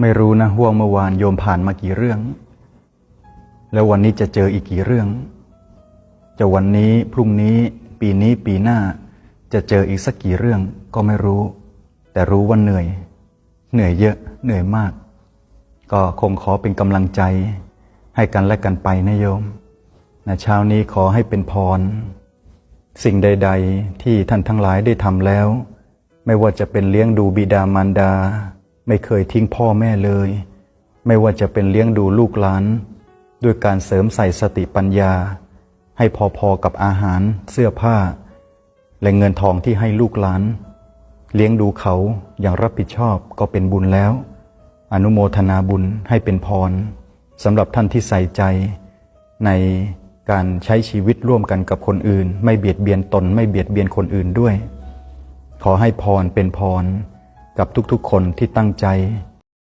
ไม่รู้นะห่วงเมื่อวานโยมผ่านมากี่เรื่อง แล้ววันนี้จะเจออีกกี่เรื่อง จะวันนี้พรุ่งนี้ปีนี้ปีหน้า จะเจออีกสักกี่เรื่องก็ไม่รู้ แต่รู้ว่าเหนื่อย เหนื่อยเยอะเหนื่อยมาก ก็คงขอเป็นกำลังใจ ให้กันและกันไปนะโยมนะเช้านี้ขอให้เป็นพร สิ่งใด ๆ ที่ท่านทั้งหลายได้ทำแล้ว ไม่ว่าจะเป็นเลี้ยงดูบิดามารดา ไม่เคยทิ้งพ่อแม่เลย ไม่ว่าจะเป็นเลี้ยงดูลูกหลาน ด้วยการเสริมใส่สติปัญญา ให้พอๆกับอาหารเสื้อผ้า และเงินทองที่ให้ลูกหลาน เลี้ยงดูเขาอย่างรับผิดชอบก็เป็นบุญแล้ว อนุโมทนาบุญให้เป็นพรสำหรับท่านที่ใส่ใจ ในการใช้ชีวิตร่วมกันกับคนอื่น ไม่เบียดเบียนตน ไม่เบียดเบียนคนอื่นด้วย ขอให้พรเป็นพร กับทุกๆคนที่ตั้งใจ